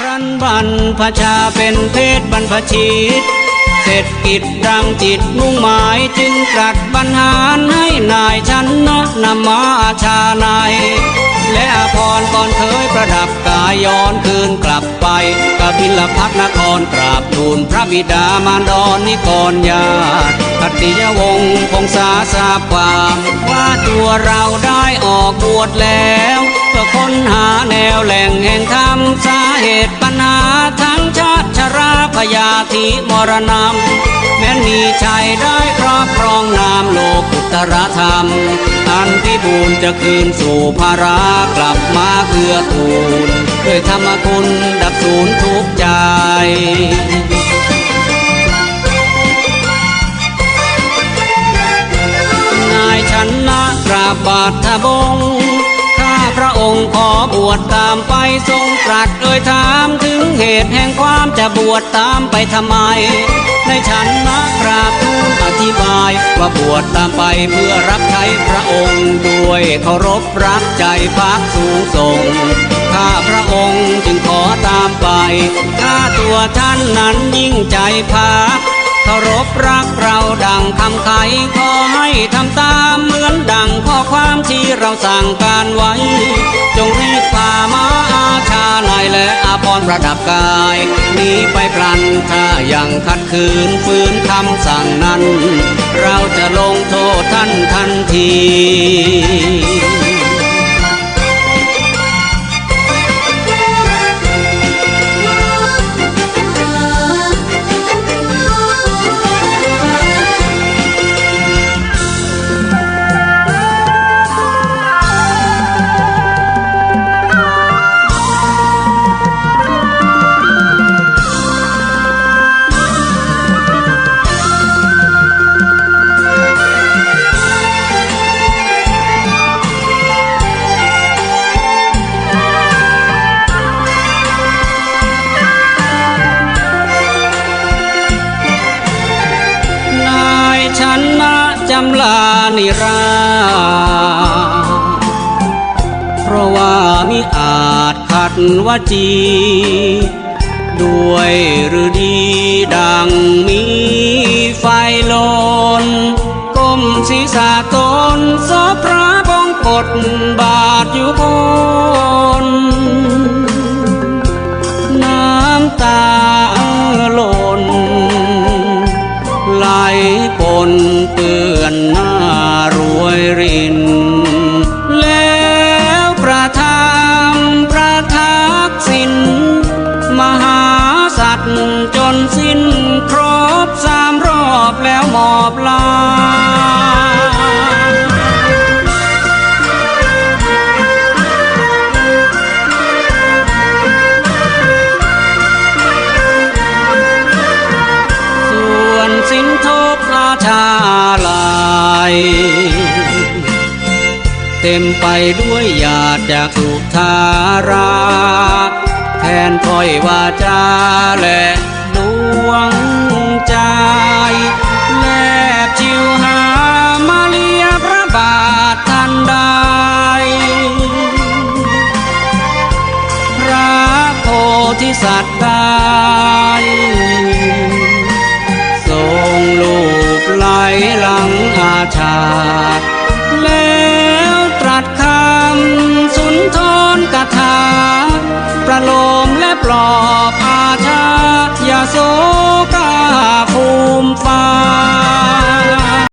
ครั้นบรรพชาเป็นเพศบรรพชิตเสร็จกิจดังจิตมุ่งหมายจึงตรัสบรรหารให้นายชันนะนำมาชาในาและอาพรก่อนเคยประดับกายย้อนคืนกลับไปกบิลพัทนครกราบทูลพระบิดามารดอนนิกรญาติคติยวงศ์คงสาทราบความว่าตัวเราได้ออกบวชแล้ว เพื่อค้นหาแนวแหล่งแห่งธรรมสาเหตุปัญหาทั้งชาติชราพยาธิมรณะแม้นมีชัยได้ครอบครองนามโลกุตรธรรม อันพิบูลจะคืนสู่ภารากลับมาเพื่อทูลด้วยธรรมคุณดับศูนย์ทุกใจนายชันนะกราบบาทบง บวชตามไปทรงตรัสเอ่ยถามถึงเหตุแห่งความจะบวชตามไปทำไม ในฉันนะกราบทูลอธิบาย ว่าบวชตามไปเพื่อรับใช้พระองค์ด้วยเคารพรักใจพักสูงส่งข้าพระองค์จึงขอตามไปข้าตัวท่านนั้นยิ่งใจพักเคารพรักเราดังคำไขขอให้ทำตามเหมือนดังข้อความ เราสั่งการไว้ จงรีบพามาอาชาในายและอาพรประดับกายหนีไปพลันถ้ายังขัดขืนฝืนคำสั่งนั้น เราจะลงโทษท่านทันทีำลานิรา เพราะว่ามิอาจขัดวจี ด้วยหรือดีดังมี ไหลปนเปื้อนหน้ารวยริน แล้วประทามประทักสิน มหาสัตว์จนสิ้นครบสามรอบแล้วหมอบลา เต็มไปด้วยหยาดจากสุธารา แทนถ้อยวาจาและดวงใจ แลบชิวหามาเลียพระบาททันใดพระโพธิสัตว์ได้ทรงลูบไหลหลังอาชาแล้ว ปลอบอาชาอย่าโซกาภูมิฟ้า